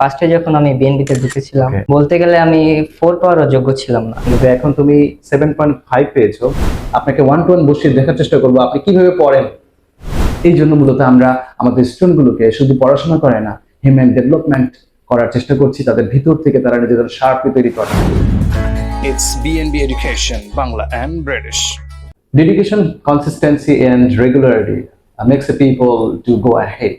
ফার্স্টে যখন আমি বিএনপিতে ঢুকেছিলাম বলতে গেলে আমি ফোর পাওয়ারও যোগ্য ছিলাম না। কিন্তু এখন তুমি সেভেন পয়েন্ট ফাইভ পেয়েছ। আপনাকে ওয়ান টু ওয়ান বসিয়ে দেখার চেষ্টা করব আপনি কীভাবে পড়েন? এই জন্য মূলত আমরা আমাদের স্টুডেন্টগুলোকে শুধু পড়াশোনা করে না হিউম্যান ডেভেলপমেন্ট করার চেষ্টা করছি তাদের ভিতর থেকে তারা নিজেদের শার্পলি তৈরি করে। It's BNB Education, Bangla and British. Dedication consistency and regularity makes a people to go ahead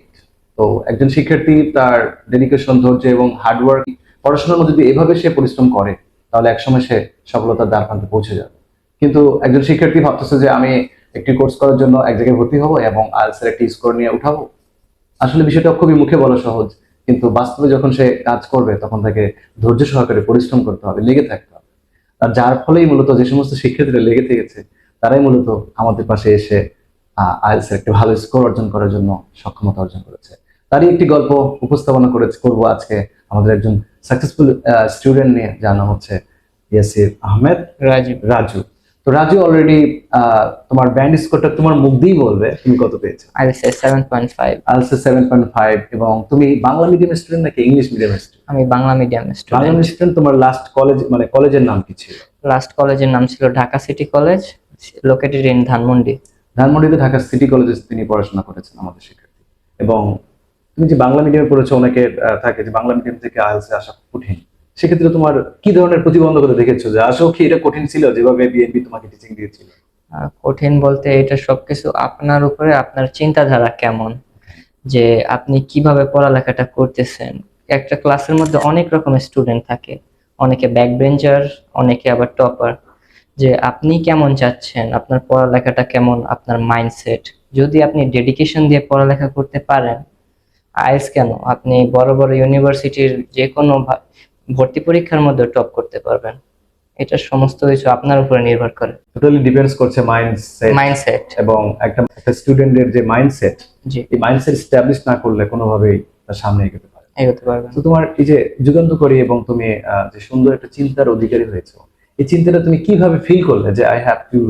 তো একজন শিক্ষার্থী তার ডেডিকেশন ধৈর্য এবং হার্ডওয়ার্ক পড়াশোনার মধ্যে যদি এভাবে সে পরিশ্রম করে, তাহলে একসময় সে সফলতার দ্বার প্রান্তে পৌঁছে যাবে। কিন্তু একজন শিক্ষার্থী ভাবতেছে যে আমি একটি কোর্স করার জন্য এক জায়গায় ভর্তি হব এবং আলসের একটি স্কোর নিয়ে উঠাবো। আসলে বিষয়টা খুবই মুখে বলা সহজ, কিন্তু বাস্তবে যখন সে কাজ করবে, তখন তাকে ধৈর্য সহকারে পরিশ্রম করতে হবে, লেগে থাকতে হবে। আর যার ফলেই মূলত যে সমস্ত শিক্ষার্থীরা লেগে থেকেছে, তারাই মূলত আমাদের পাশে এসে আইএলস একটি ভালো স্কোর অর্জন করার জন্য সক্ষমতা অর্জন করেছে। তারই একটি গল্প উপস্থাপনা করে করব আজকে আমাদের একজন সাকসেসফুল স্টুডেন্ট নিয়ে জানা হচ্ছে ইয়াসির আহমেদ। রাজীব রাজু। তো রাজু অলরেডি তোমার ব্যান্ড স্কোরটা তোমার মুখ দিয়েই বলবে তুমি কত পেয়েছ? I say seven point five also seven point five এবং তুমি বাংলা মিডিয়াম স্টুডেন্ট নাকি ইংলিশ মিডিয়াম স্টুডেন্ট আমি Bangla medium Bangla student medium student তোমার লাস্ট কলেজ মানে কলেজের নাম কি ছিল? লাস্ট কলেজের নাম ছিল Dhaka city college located in Dhanmondi ধানমন্ডিতে ঢাকা সিটি কলেজে তিনি পড়াশোনা করেছেন আমাদের শিক্ষার্থী। এবং তুমি যে বাংলা মিডিয়ামে পড়েছো, অনেকে থাকে যে বাংলা মিডিয়াম থেকে আইএলসে আসা কঠিন। সেক্ষেত্রে তোমার কি ধরনের প্রতিবন্ধকতা দেখেছ যে আসো কি এটা কঠিন ছিল যেভাবে বিএনপি তোমাকে টিচিং দিয়েছিল? কঠিন বলতে এটা সবকিছু আপনার উপরে, আপনার চিন্তাধারা কেমন? যে আপনি কীভাবে পড়ালেখাটা করতেছেন? একটা ক্লাসের মধ্যে অনেক রকমের স্টুডেন্ট থাকে। অনেকে ব্যাক বেঞ্চার অনেকে আবার টপার যে আপনি কেমন চাচ্ছেন? আপনার পড়ালেখাটা কেমন? আপনার মাইন্ডসেট যদি আপনি ডেডিকেশন দিয়ে পড়ালেখা করতে পারেন আইএস কেন? আপনি বড় বড় ইউনিভার্সিটির যে কোনো ভর্তি পরীক্ষার মধ্যে টপ করতে পারবেন। এটা সমস্ত কিছু আপনার উপরে নির্ভর করে। টোটালি ডিপেন্ডস করছে মাইন্ডসেট মাইন্ডসেট এবং একটা একটা স্টুডেন্টের যে মাইন্ডসেট এই মাইন্ডসেট স্ট্যাবলিশ না করলে কোনোভাবেই তার সামনে এগোতে পারে। এগোতে পারবেন তো তোমার এই যে যুগান্তকারী এবং তুমি যে সুন্দর একটা চিন্তার অধিকারী হয়েছো এই চিন্তাটা তুমি কীভাবে ফিল করলে যে I have to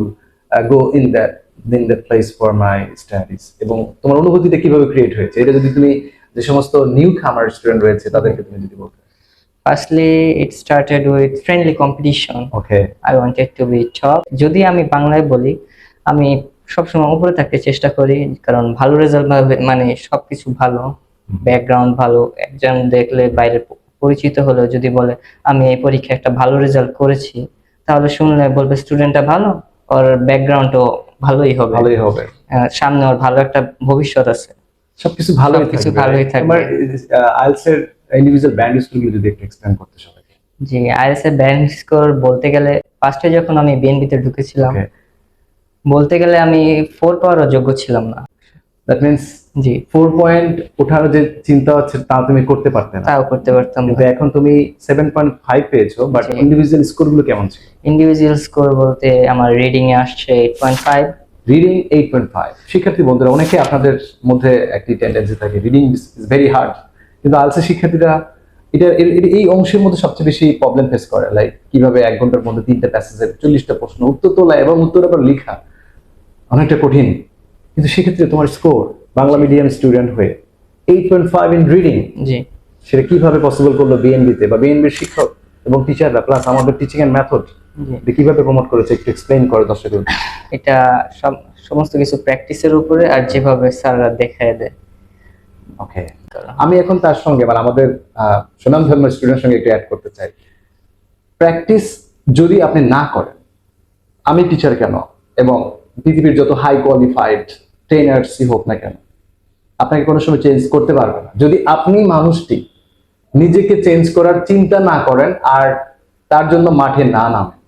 go in that in that place for my studies এবং তোমার অনুভূতিটা কীভাবে ক্রিয়েট হয়েছে? এটা যদি তুমি যে সমস্ত নিউ খামার স্টুডেন্ট রয়েছে তাদেরকে তুমি যদি বলতে। Firstly it started with friendly competition okay I wanted to be top যদি আমি বাংলায় বলি আমি সবসময় উপরে থাকতে চেষ্টা করি কারণ ভালো রেজাল্ট মানে সবকিছু ভালো ব্যাকগ্রাউন্ড ভালো একজন দেখলে বাইরে পরিচিত হলেও যদি বলে আমি এই পরীক্ষায় একটা ভালো রেজাল্ট করেছি তাহলে শুনলে বলবে স্টুডেন্টটা ভালো? ওর ব্যাকগ্রাউন্ডও ভালোই হবে। ভালোই হবে। সামনে ওর ভালো একটা ভবিষ্যৎ আছে। সবকিছু ভালোই সবকিছু থাকবে। ভালোই থাকবে। তোমার আইএলস এর ইন্ডিভিজুয়াল ব্যান্ড স্কুলগুলো যদি একটু এক্সপ্লেন করতে সবাইকে জি আইএলটিএস এর ব্যান্ড স্কোর বলতে গেলে ফার্স্টে যখন আমি বিএনপিতে ঢুকেছিলাম বলতে গেলে আমি ফোর পাওয়ারও যোগ্য ছিলাম না। দ্যাট মিন্স জি। ফোর পয়েন্ট ওঠার যে চিন্তা হচ্ছে তা তুমি করতে পারতে না। তাও করতে পারতাম কিন্তু এখন তুমি সেভেন পয়েন্ট ফাইভ পেয়েছ বাট। ইন্ডিভিজুয়াল স্কোরগুলো কেমন ছিল? ইন্ডিভিজুয়াল স্কোর বলতে আমার রিডিং এ আসছে eight point five reading eight point five শিক্ষার্থী বন্ধুরা অনেকে আপনাদের মধ্যে একটি টেন্ডেন্সি থাকে রিডিং ইজ ভেরি হার্ড কিন্তু আলসে শিক্ষার্থীরা এটা এই অংশের মধ্যে সবচেয়ে বেশি প্রবলেম ফেস করে। লাইক কীভাবে এক ঘণ্টার মধ্যে তিনটা প্যাসেজের চল্লিশটা প্রশ্ন উত্তর তোলা এবং উত্তর আবার লেখা অনেকটা কঠিন। কিন্তু সেক্ষেত্রে তোমার স্কোর বাংলা মিডিয়াম স্টুডেন্ট হয়ে eight point five in reading জি। সেটা কীভাবে পসিবল করল বিএনবিতে বা বিএনবির শিক্ষক এবং টিচাররা প্লাস আমাদের টিচিং এন্ড মেথড কীভাবে প্রমোট করেছে একটু এক্সপ্লেইন করে দর্শকদের এটা সব সমস্ত কিছু প্র্যাকটিসের উপরে আর যেভাবে স্যাররা দেখায় দেয়। ওকে আমি এখন তার সঙ্গে মানে আমাদের সুনাম ধর্মের স্টুডেন্টের সঙ্গে একটু অ্যাড করতে চাই। প্র্যাকটিস যদি আপনি না করেন আমি টিচার কেন? এবং পৃথিবীর যত হাই কোয়ালিফাইড ট্রেনার্সই হোক না কেন, আপনাকে কোনো সময় চেঞ্জ করতে পারবে না। যদি আপনি মানুষটি নিজেকে চেঞ্জ করার চিন্তা না করেন আর তার জন্য মাঠে না নামেন,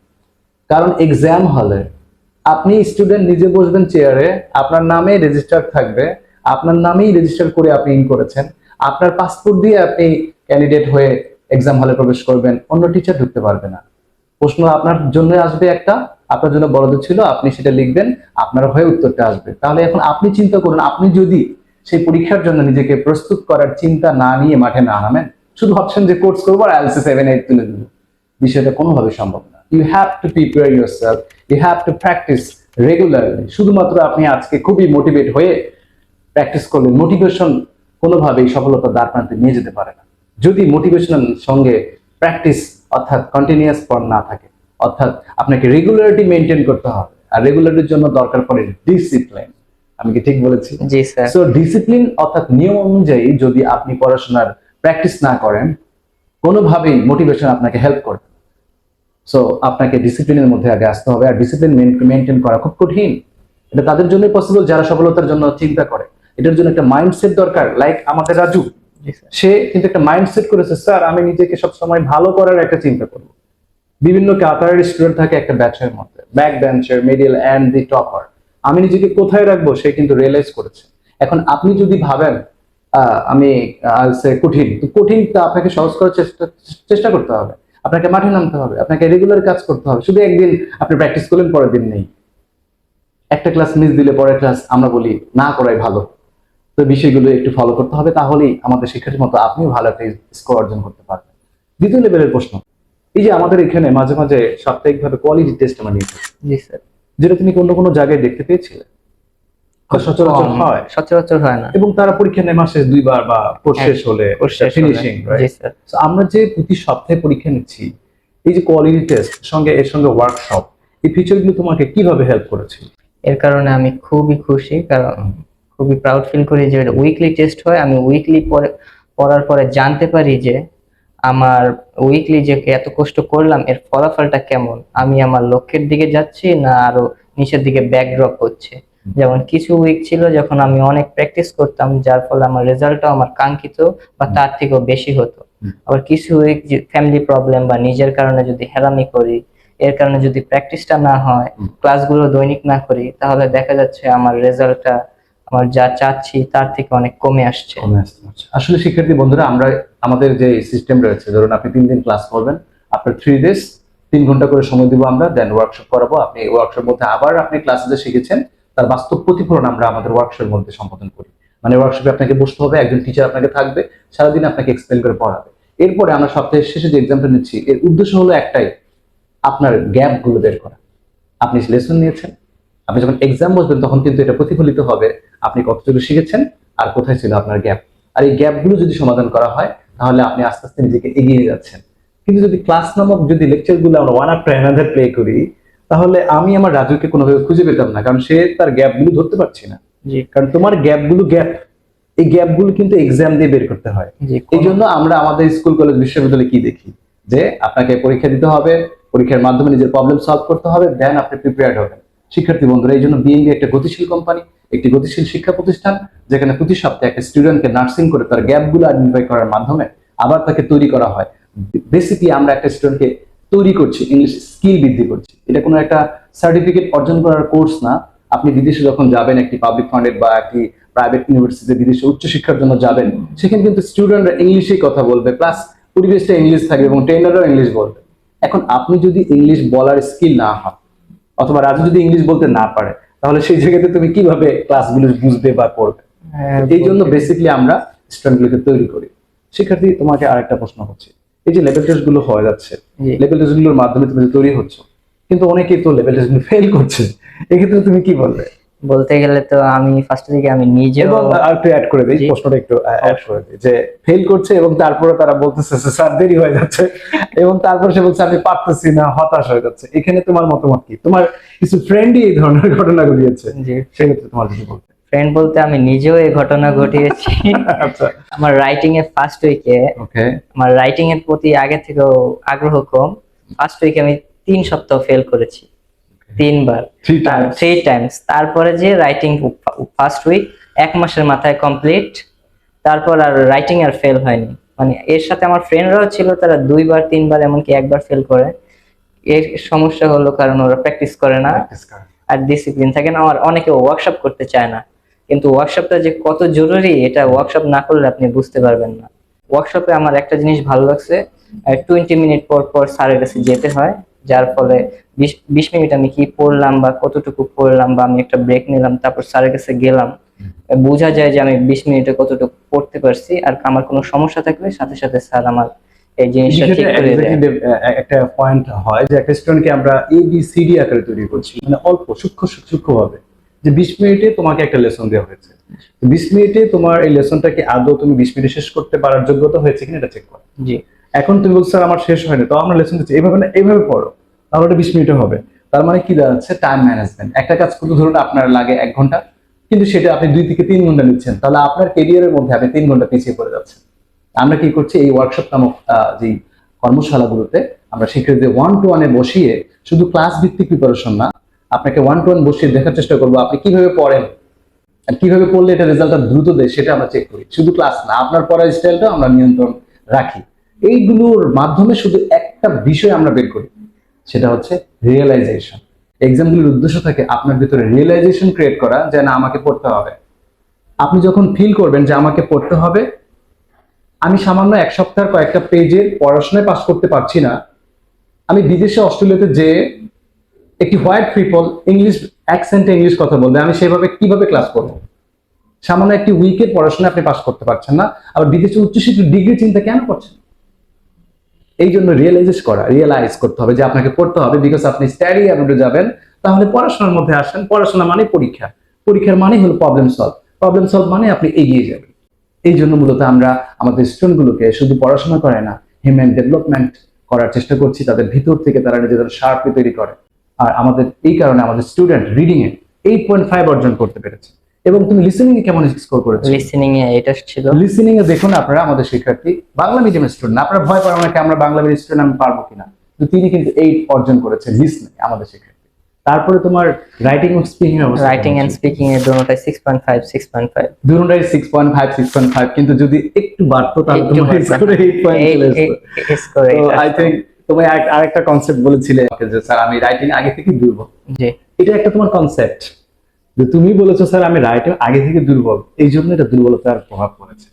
কারণ এক্সাম হলে আপনি স্টুডেন্ট নিজে বসবেন চেয়ারে আপনার নামে রেজিস্টার থাকবে, আপনার নামেই রেজিস্টার করে আপনি ইন করেছেন, আপনার পাসপোর্ট দিয়ে আপনি ক্যান্ডিডেট হয়ে এক্সাম হলে প্রবেশ করবেন, অন্য টিচার ঢুকতে পারবে না। প্রশ্ন আপনার জন্য আসবে একটা আপনার জন্য বরাদ্দ ছিল, আপনি সেটা লিখবেন, আপনার হয়ে উত্তরটা আসবে। তাহলে এখন আপনি চিন্তা করুন, আপনি যদি সেই পরীক্ষার জন্য নিজেকে প্রস্তুত করার চিন্তা না নিয়ে মাঠে না নামেন, শুধু ভাবছেন যে কোর্স করব আর সেভেন এইট তুলে দেবো। বিষয়টা কোনোভাবে সম্ভব না। You have to prepare yourself you have to practise regularly শুধুমাত্র আপনি আজকে খুবই মোটিভেট হয়ে প্র্যাকটিস করলেন মোটিভেশন কোনোভাবেই সফলতা দ্বার প্রান্তে নিয়ে যেতে পারে না। যদি মোটিভেশনের সঙ্গে প্র্যাকটিস অর্থাৎ কন্টিনিউয়াস পড় না থাকে অর্থাৎ আপনাকে রেগুলারিটি মেনটেন করতে হবে। আর রেগুলারিটির জন্য দরকার পড়ে ডিসিপ্লিন আমি কি ঠিক বলেছি? জি স্যার। সো ডিসিপ্লিন অর্থাৎ নিয়ম অনুযায়ী যদি আপনি পড়াশোনার প্র্যাকটিস না করেন কোনোভাবেই মোটিভেশন আপনাকে হেল্প করবে সো আপনাকে ডিসিপ্লিনের মধ্যে আগে আসতে হবে। আর ডিসিপ্লিন মেনটেন করা খুব কঠিন। এটা তাদের জন্যই পসিবল যারা সফলতার জন্য চিন্তা করে। এটার জন্য একটা মাইন্ডসেট দরকার লাইক আমাদের রাজু। সে কিন্তু একটা মাইন্ডসেট করেছে স্যার আমি নিজেকে সবসময় ভালো করার একটা চিন্তা করব। বিভিন্ন কাতারের স্টুডেন্ট থাকে একটা ব্যাচের মধ্যে। Back bencher middle and the topper আমি নিজেকে কোথায় রাখব সে কিন্তু রিয়েলাইজ করেছে। এখন আপনি যদি ভাবেন আমি say কঠিন, তো আপনাকে সহজ করার চেষ্টা চেষ্টা করতে হবে। আপনাকে মাঠে নামতে হবে, আপনাকে রেগুলার কাজ করতে হবে। শুধু একদিন আপনি প্র্যাকটিস করলেন, পরের দিন নেই। একটা ক্লাস মিস দিলে পরের ক্লাস আমরা বলি, না করাই ভালো। তো বিষয়গুলো একটু ফলো করতে হবে, তাহলেই আমাদের শিক্ষার্থীর মতো আপনিও ভালো একটা স্কোর অর্জন করতে পারবেন। দ্বিতীয় লেভেলের প্রশ্ন। এই যে আমাদের এখানে মাঝে মাঝে সাপ্তাহিকভাবে কোয়ালিটি টেস্ট আমরা নিয়ে জি স্যার। যেটা তুমি কোনো কোনো জায়গায় দেখতে পেয়েছিলে? সচরাচর হয়? সচরাচর হয় না। এবং তারা পরীক্ষা নেয় মাসে দুইবার বা কোর্স শেষ হলে ফিনিশিং স্যার। আমরা যে প্রতি সপ্তাহে পরীক্ষা নিচ্ছি এই যে কোয়ালিটি টেস্ট সঙ্গে এর সঙ্গে ওয়ার্কশপ এই ফিচারগুলো তোমাকে কীভাবে হেল্প করেছে? এর কারণে আমি খুবই খুশি কারণ খুবই প্রাউড ফিল করি যে উইকলি টেস্ট হয় আমি উইকলি পরে পড়ার পরে জানতে পারি যে আমার উইকলি যে এত কষ্ট করলাম এর ফলাফলটা কেমন? আমি আমার লক্ষ্যের দিকে যাচ্ছি না আরও নিচের দিকে ব্যাকড্রপ হচ্ছে? যেমন কিছু উইক ছিল যখন আমি অনেক প্র্যাকটিস করতাম যার ফলে আমার রেজাল্টটাও আমার কাঙ্ক্ষিত বা তার থেকেও বেশি হতো। আবার কিছু উইক ফ্যামিলি প্রবলেম বা নিজের কারণে যদি হেরামি করি এর কারণে যদি প্র্যাকটিসটা না হয়। ক্লাসগুলো দৈনিক না করি তাহলে দেখা যাচ্ছে আমার রেজাল্টটা আমার যা চাচ্ছি তার থেকে অনেক কমে আসছে। আসলে শিক্ষার্থী বন্ধুরা আমরা আমাদের যে সিস্টেম রয়েছে, ধরুন আপনি তিন দিন ক্লাস করবেন আপনার থ্রি ডেজ তিন ঘণ্টা করে সময় দিব আমরা দেন ওয়ার্কশপ করাবো। আপনি ওয়ার্কশপ মধ্যে আবার আপনি ক্লাসে যে শিখেছেন, তার বাস্তব প্রতিফলন আমরা আমাদের ওয়ার্কশপের মধ্যে সম্পাদন করি। মানে ওয়ার্কশপে আপনাকে বসতে হবে, একজন টিচার আপনাকে থাকবে, সারাদিন আপনাকে এক্সপ্লেন করে পড়াবে। এরপরে আমরা সপ্তাহের শেষে যে এক্সামটা নিচ্ছি, এর উদ্দেশ্য হলো একটাই, আপনার গ্যাপগুলো বের করা। আপনি লেসন নিয়েছেন, আপনি যখন এক্সাম বসবেন, তখন কিন্তু এটা প্রতিফলিত হবে, আপনি কতটুকু শিখেছেন, আর কোথায় ছিল আপনার গ্যাপ আর এই গ্যাপগুলো যদি সমাধান করা হয় তাহলে আপনি আস্তে আস্তে নিজেকে এগিয়ে যাচ্ছেন। কিন্তু যদি ক্লাস নামক যদি লেকচারগুলো আমরা ওয়ান আফটার অ্যানাদার প্লে করি তাহলে আমি আমার রাজুকে কোনোভাবে খুঁজে পেতাম না কারণ সে তার গ্যাপগুলো ধরতে পারছি না। কারণ তোমার গ্যাপগুলো গ্যাপ এই গ্যাপগুলো কিন্তু এক্সাম দিয়ে বের করতে হয়। এই জন্য আমরা আমাদের স্কুল কলেজ বিশ্ববিদ্যালয়ে কি দেখি? যে আপনাকে পরীক্ষা দিতে হবে পরীক্ষার মাধ্যমে নিজের প্রবলেম সলভ করতে হবে দেন আপনি প্রিপেয়ার্ড হবেন। শিক্ষার্থী বন্ধুরা, এই জন্য বিএনবি একটা গতিশীল কোম্পানি একটি গতিশীল শিক্ষা প্রতিষ্ঠান, যেখানে প্রতি সপ্তাহে একটা স্টুডেন্টকে নার্সিং করে তার গ্যাপগুলো আইডেন্টিফাই করার মাধ্যমে আবার তাকে তৈরি করা হয়। বেসিকলি আমরা একটা স্টুডেন্টকে তৈরি করছি ইংলিশ স্কিল বৃদ্ধি করছি। এটা কোনো একটা সার্টিফিকেট অর্জন করার কোর্স না। আপনি বিদেশে যখন যাবেন, একটি পাবলিক ফান্ডেড বা একটি প্রাইভেট ইউনিভার্সিটিতে বিদেশে উচ্চশিক্ষার জন্য যাবেন, সেখানে কিন্তু স্টুডেন্টরা ইংলিশেই কথা বলবে প্লাস পরিবেশটা ইংলিশ থাকবে এবং ট্রেনাররাও ইংলিশ বলবে। এখন আপনি যদি ইংলিশ বলার স্কিল না হয় অথবা রাজু যদি ইংলিশ বলতে না পারে তাহলে সেই জায়গাতে তুমি কীভাবে ক্লাসগুলো বুঝবে বা করবে? হ্যাঁ, এই জন্য বেসিকলি আমরা স্টুডেন্টগুলোকে তৈরি করি। শিক্ষার্থী তোমাকে আরেকটা প্রশ্ন হচ্ছে। এই যে লেভেল টেস্টগুলো হয়ে যাচ্ছে। লেভেল টেস্টগুলোর মাধ্যমে তুমি তৈরি হচ্ছে কিন্তু অনেকেই তো লেভেল টেস্টগুলো ফেল করছে এক্ষেত্রে তুমি কি বলবে? বলতে গেলে তো আমি ফার্স্ট দিকে আমি নিজেও এবং আর একটু অ্যাড করে দিই প্রশ্নটা একটু অ্যাড করে দিই যে ফেল করছে এবং তারপরে তারা বলতেছে স্যার দেরি হয়ে যাচ্ছে। এবং তারপর সে বলছে আমি পারতেছি না হতাশ হয়ে যাচ্ছে। এখানে তোমার মতামত কি? তোমার কিছু ফ্রেন্ডই এই ধরনের ঘটনা ঘটিয়েছে? সেক্ষেত্রে তোমার কিছু বলতে। ফ্রেন্ড বলতে আমি নিজেও এই ঘটনা ঘটিয়েছি। আচ্ছা। আমার রাইটিং এর ফার্স্ট উইকে ওকে আমার রাইটিং এর প্রতি আগে থেকেও আগ্রহ কম। ফার্স্ট উইকে আমি তিন সপ্তাহ ফেল করেছি। তিনবার. থ্রি টাইমস তারপরে যে রাইটিং ফার্স্ট উইক এক মাসের মাথায় কমপ্লিট তারপর আর রাইটিং আর ফেল হয়নি। মানে এর সাথে আমার ফ্রেন্ডরাও ছিল তারা দুইবার তিনবার এমনকি একবার ফেল করে। এর সমস্যা হলো কারণ ওরা প্র্যাকটিস করে না। আর ডিসিপ্লিন থাকে না। আমার অনেকে ওয়ার্কশপ করতে চায় না। কিন্তু ওয়ার্কশপটা যে কত জরুরি এটা ওয়ার্কশপ না করলে আপনি বুঝতে পারবেন না। ওয়ার্কশপে আমার একটা জিনিস ভালো লাগছে। টোয়েন্টি মিনিট পর পর স্যারের কাছে যেতে হয় যার ফলে বিশ মিনিট আমি কি পড়লাম বা কতটুকু পড়লাম বা আমি একটা ব্রেক নিলাম তারপর স্যারের কাছে গেলাম বোঝা যায় যে আমি বিশ মিনিটে কতটুকু পড়তে পারছি আর আমার কোনো সমস্যা থাকলে সাথে সাথে স্যার আমার এই জিনিসটা ঠিক করে দেয়। একটা পয়েন্ট হয় যে একটা স্টুডেন্টকে আমরা এ বি সি ডি আকারে তৈরি করছি। মানে অল্প সূক্ষ্ম সূক্ষ্ম ভাবে যে বিশ মিনিটে তোমাকে একটা লেসন দেওয়া হয়েছে। বিশ মিনিটে তোমার এই লেসনটা কি আদৌ তুমি বিশ মিনিটে শেষ করতে পারার যোগ্যতা হয়েছে কিনা এটা চেক করো। জি। এখন তুমি বলছো আমার শেষ হয়নি। তো আমরা লেসন দিচ্ছি। এইভাবে না এইভাবে পড়ো। তাহলে ওটা বিশ মিনিটে হবে। তার মানে কি দাঁড়াচ্ছে? টাইম ম্যানেজমেন্ট একটা কাজ করতে ধরুন আপনার লাগে এক ঘণ্টা, কিন্তু সেটা আপনি দুই থেকে তিন ঘণ্টা নিচ্ছেন, তাহলে আপনার কেরিয়ারের মধ্যে আপনি তিন ঘণ্টা পিছিয়ে পড়ে যাচ্ছেন। আমরা কি করছি? এই ওয়ার্কশপ নামক যেই কর্মশালাগুলোতে আমরা শিক্ষার্থীদের ওয়ান টু ওয়ানে বসিয়ে শুধু ক্লাস ভিত্তিক প্রিপারেশন না, আপনাকে ওয়ান টু ওয়ান বসিয়ে দেখার চেষ্টা করব আপনি কীভাবে পড়েন আর কীভাবে পড়লে এটা রেজাল্টটা দ্রুত দেয় সেটা আমরা চেক করি। শুধু ক্লাস না, আপনার পড়ার স্টাইলটাও আমরা নিয়ন্ত্রণ রাখি। এইগুলোর মাধ্যমে শুধু একটা বিষয় আমরা বের করি সেটা হচ্ছে রিয়েলাইজেশন এক্সামগুলোর উদ্দেশ্য থাকে আপনার ভিতরে রিয়েলাইজেশন ক্রিয়েট করা যে না, আমাকে পড়তে হবে। আপনি যখন ফিল করবেন যে আমাকে পড়তে হবে, আমি সামান্য এক সপ্তাহের কয়েকটা পেজের পড়াশোনায় পাস করতে পারছি না, আমি বিদেশে অস্ট্রেলিয়াতে যে একটি হোয়াইট পিপল ইংলিশ অ্যাকসেন্টে ইংলিশ কথা বলবে, আমি সেভাবে কীভাবে ক্লাস করব? সামান্য একটি উইকের পড়াশোনা আপনি পাস করতে পারছেন না, আবার বিদেশে উচ্চশিক্ষিত ডিগ্রি চিন্তা কেন করছেন? এই জন্য রিয়েলাইজ করা রিয়েলাইজ করতে হবে যে আপনাকে পড়তে হবে বিকজ আপনি স্টাডি অ্যাবুডে যাবেন, তাহলে পড়াশোনার মধ্যে আসেন, পড়াশোনা মানে পরীক্ষা। পরীক্ষার মানে হলো প্রবলেম সলভ প্রবলেম সলভ মানে আপনি এগিয়ে যাবেন। এই জন্য মূলত আমরা আমাদের স্টুডেন্টগুলোকে শুধু পড়াশোনা করে না হিউম্যান ডেভেলপমেন্ট করার চেষ্টা করছি, তাদের ভিতর থেকে তারা নিজেদের শার্পলি তৈরি করে। আর আমাদের এই কারণে আমাদের স্টুডেন্ট রিডিং এ এইট পয়েন্ট ফাইভ অর্জন করতে পেরেছে। এবং তুমি লিসেনিং এ কেমন স্কোর করেছ? লিসেনিং এ এটা ছিল। লিসেনিং এ দেখুন আপনারা আমাদের শিক্ষার্থী বাংলা মিডিয়াম স্টুডেন্ট আপনারা ভয় পাবেন নাকি আমরা বাংলা মিডিয়াম স্টুডেন্ট আমি পারব কিনা। তো তিনি কিন্তু এইট অর্জন করেছে লিসনিং আমাদের শিক্ষার্থী। তারপরে তোমার রাইটিং ও স্পিকিং রাইটিং এন্ড স্পিকিং এর দুটোটাই six point five six point five দুটোটাই six point five six point five কিন্তু যদি একটু বাড়তো তাহলে তোমার স্কোরে এইট পয়েন্ট চলে আসতো। তো আই থিঙ্ক তুমি আরেকটা কনসেপ্ট বলেছিলে যে স্যার আমি রাইটিং আগে থেকে দুর্বল জি। এটা একটা তোমার কনসেপ্ট যে তুমি বলেছ স্যার আমি রাইটিং আগে থেকে দুর্বল। এই জন্য এটা দুর্বলতার প্রভাব পড়েছে।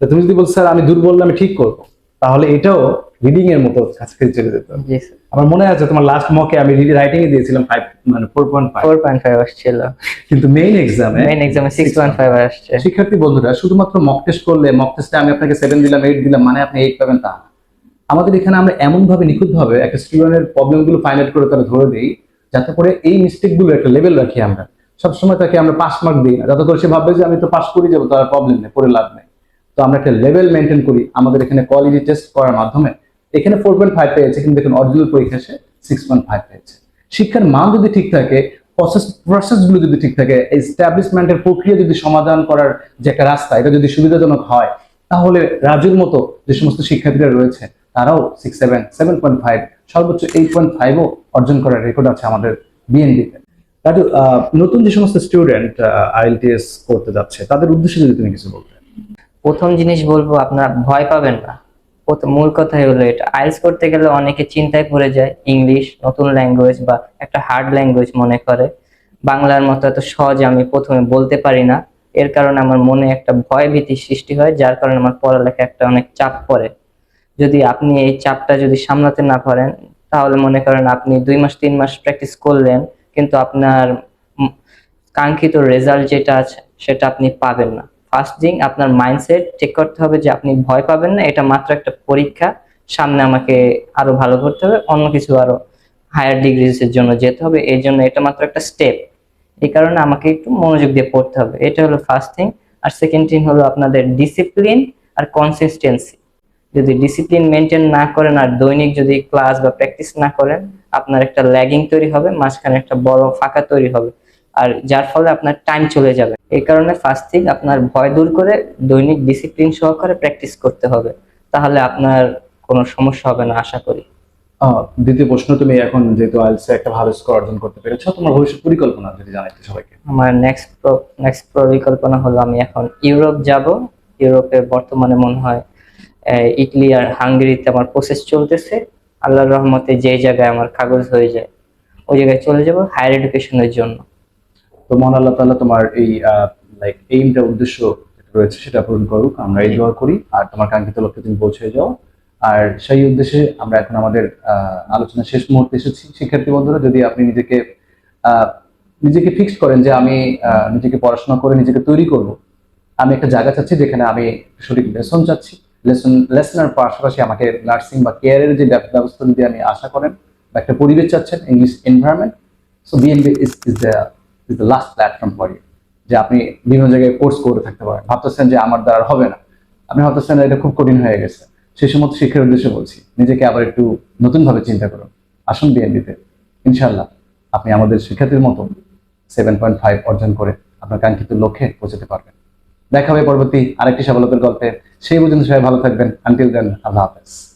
তো তুমি যদি বলছো স্যার আমি দুর্বল আমি ঠিক করব। তাহলে এটাও রিডিং এর মতো কাছাকাছি চলে যেত। আমার মনে আছে তোমার লাস্ট মকে আমি রাইটিং এ দিয়েছিলাম ফাইভ মানে four point five four point five আসছিল। কিন্তু মেইন এক্সামে মেইন এক্সামে সিক্স পয়েন্ট ফাইভ আসছে। শিক্ষার্থী বন্ধুরা শুধুমাত্র মক টেস্ট করলে মক টেস্টে আমি আপনাকে সেভেন দিলাম এইট দিলাম মানে আপনি এইট পাবেন তা না। আমাদের এখানে আমরা এমন ভাবে নিখুঁত ভাবে একটা স্টুডেন্টের প্রবলেমগুলো ফাইন্ড আউট করে তারা ধরে দিই যাতে করে এই মিস্টেকগুলো একটা লেভেল রাখি আমরা। সবসময় তাকে আমরা পাস মার্ক দিই না। যাতে করে সে ভাববে যে আমি তো পাস করে যাব তার প্রবলেম নেই, পড়ে লাভ নেই। তো আমরা একটা লেভেল মেনটেন করি আমাদের এখানে কোয়ালিটি টেস্ট করার মাধ্যমে। এখানে ফোর পয়েন্ট ফাইভ পেয়েছে, কিন্তু দেখুন অরিজিনাল পরীক্ষা সে সিক্স পয়েন্ট ফাইভ পেয়েছে। শিক্ষার মান যদি ঠিক থাকে প্রসেস প্রসেসগুলো যদি ঠিক থাকে এস্টাবলিশমেন্টের প্রক্রিয়া যদি সমাধান করার যে একটা রাস্তা, এটা যদি সুবিধাজনক হয়, তাহলে রাজুর মতো যে সমস্ত শিক্ষার্থীরা রয়েছে, তারাও six seven seven point five সর্বোচ্চ এইট পয়েন্ট ফাইভও অর্জন করার রেকর্ড আছে আমাদের বিএনডিতে আহ, নতুন যে সমস্ত স্টুডেন্ট আইএলটিএস করতে যাচ্ছে তাদের উদ্দেশ্যে যদি তুমি কিছু বলতে। প্রথম জিনিস বলব আপনারা ভয় পাবেন না। মূল কথাই হলো এটা। আইএলস করতে গেলে অনেকে চিন্তায় পড়ে যায় ইংলিশ নতুন ল্যাঙ্গুয়েজ বা একটা হার্ড ল্যাঙ্গুয়েজ মনে করে। বাংলার মতো এত সহজে আমি প্রথমে বলতে পারি না। এর কারণে আমার মনে একটা ভয় ভীতির সৃষ্টি হয় যার কারণে আমার পড়ালেখা একটা অনেক চাপ পড়ে। যদি আপনি এই চাপটা যদি সামলাতে না পারেন তাহলে মনে করেন আপনি দুই মাস তিন মাস প্র্যাকটিস করলেন কিন্তু আপনার কাঙ্ক্ষিত রেজাল্ট যেটা আছে, সেটা আপনি পাবেন না। ফার্স্ট থিং আপনার মাইন্ডসেট চেক করতে হবে যে আপনি ভয় পাবেন না, এটা মাত্র একটা পরীক্ষা। সামনে আমাকে আরও ভালো করতে হবে, অন্য কিছু আরও হায়ার ডিগ্রিজ এর জন্য যেতে হবে, এই জন্য এটা মাত্র একটা স্টেপ এই কারণে আমাকে একটু মনোযোগ দিয়ে পড়তে হবে। এটা হলো ফার্স্ট থিং আর সেকেন্ড থিং হলো আপনাদের ডিসিপ্লিন আর কনসিস্টেন্সি যদি ডিসিপ্লিন মেনটেন না করেন, আর দৈনিক যদি ক্লাস বা প্র্যাকটিস না করেন আপনার একটা ল্যাগিং তৈরি হবে মাঝখানে একটা বড় ফাঁকা তৈরি হবে আর যার ফলে আপনার টাইম চলে যাবে। এই কারণে ফার্স্ট থিং আপনার ভয় দূর করে দৈনিক ডিসিপ্লিন সহকারে প্র্যাকটিস করতে হবে তাহলে আপনার কোনো সমস্যা হবে না আশা করি। দ্বিতীয় প্রশ্ন তুমি এখন যেহেতু আইএলসে একটা ভালো স্কোর অর্জন করতে পেরেছ তোমার ভবিষ্যৎ পরিকল্পনা যদি জানাইতে সবাইকে। আমার নেক্সট নেক্সট পরিকল্পনা হলো আমি এখন ইউরোপ যাব ইউরোপে বর্তমানে মনে হয় ইটালি আর হাঙ্গেরিতে আমার প্রসেস চলতেছে। আল্লাহর রহমতে যে জায়গায় আমার কাগজ হয়ে যায় ওই জায়গায় চলে যাব হায়ার এডুকেশনের জন্য। তো মহান আল্লাহ তাআলা তোমার এই লাইক এইমটা উদ্দেশ্য রয়েছে সেটা পূরণ করুক আমরা এই দোয়া করি। আর তোমার কাঙ্ক্ষিত লক্ষ্যে তুমি পৌঁছে যাও। আর সেই উদ্দেশ্যে আমরা এখন আমাদের আহ, আলোচনা শেষ মুহূর্তে এসেছি। শিক্ষার্থী বন্ধুরা যদি আপনি নিজেকে আহ, নিজেকে ফিক্সড করেন যে আমি নিজেকে পড়াশোনা করে নিজেকে তৈরি করব আমি একটা জায়গা চাচ্ছি যেখানে আমি সঠিক লেসন চাচ্ছি। লেসন, লেসনের পাশাপাশি আমাকে নার্সিং বা কেয়ারের যে ব্যবস্থা যদি আমি আশা করেন বা একটা পরিবেশ চাচ্ছেন English environment so BNB is is the is the last platform for you যে আপনি বিভিন্ন জায়গায় কোর্স করে থাকতে পারেন। ভাবতেছেন যে আমার দ্বারা হবে না। আপনি ভাবতেছেন এটা খুব কঠিন হয়ে গেছে। সেই সমস্ত শিক্ষার উদ্দেশ্যে বলছি, নিজেকে আবার একটু নতুনভাবে চিন্তা করুন। আসুন বিএনপিতে ইনশাল্লাহ আপনি আমাদের শিক্ষার্থীর মতো সেভেন পয়েন্ট ফাইভ অর্জন করে আপনার কাঙ্ক্ষিত লক্ষ্যে পৌঁছাতে পারবেন। দেখা হবে পরবর্তী আরেকটি সাবলকের গল্পে। সেই পর্যন্ত সবাই ভালো থাকবেন। আনটিল দেন আল্লাহ হাফেজ।